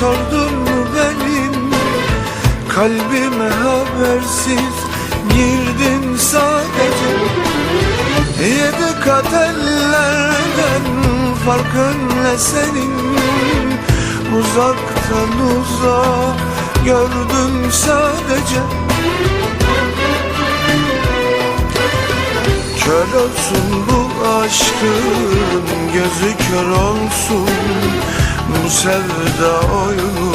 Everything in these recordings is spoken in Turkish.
sordun mu benim? Kalbime habersiz girdin sadece. Yedi kat ellerden farkın ne senin. Uzaktan uzak gördüm sadece. Kör olsun bu aşkın gözü kör olsun. Bu sevda oyunu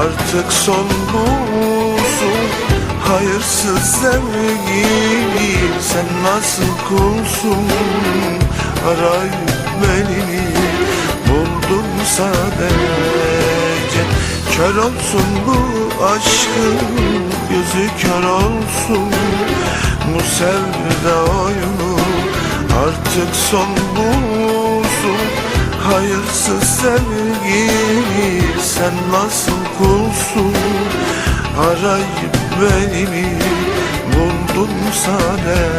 artık son bulsun. Hayırsız sevgili sen nasıl kulsun? Arayıp beni buldum sadece. Kör olsun bu aşkın gözü kör olsun. Bu sevda oyunu artık son bulsun Hayırsız sevgili sen nasıl kulsun? Arayıp beni buldun sadece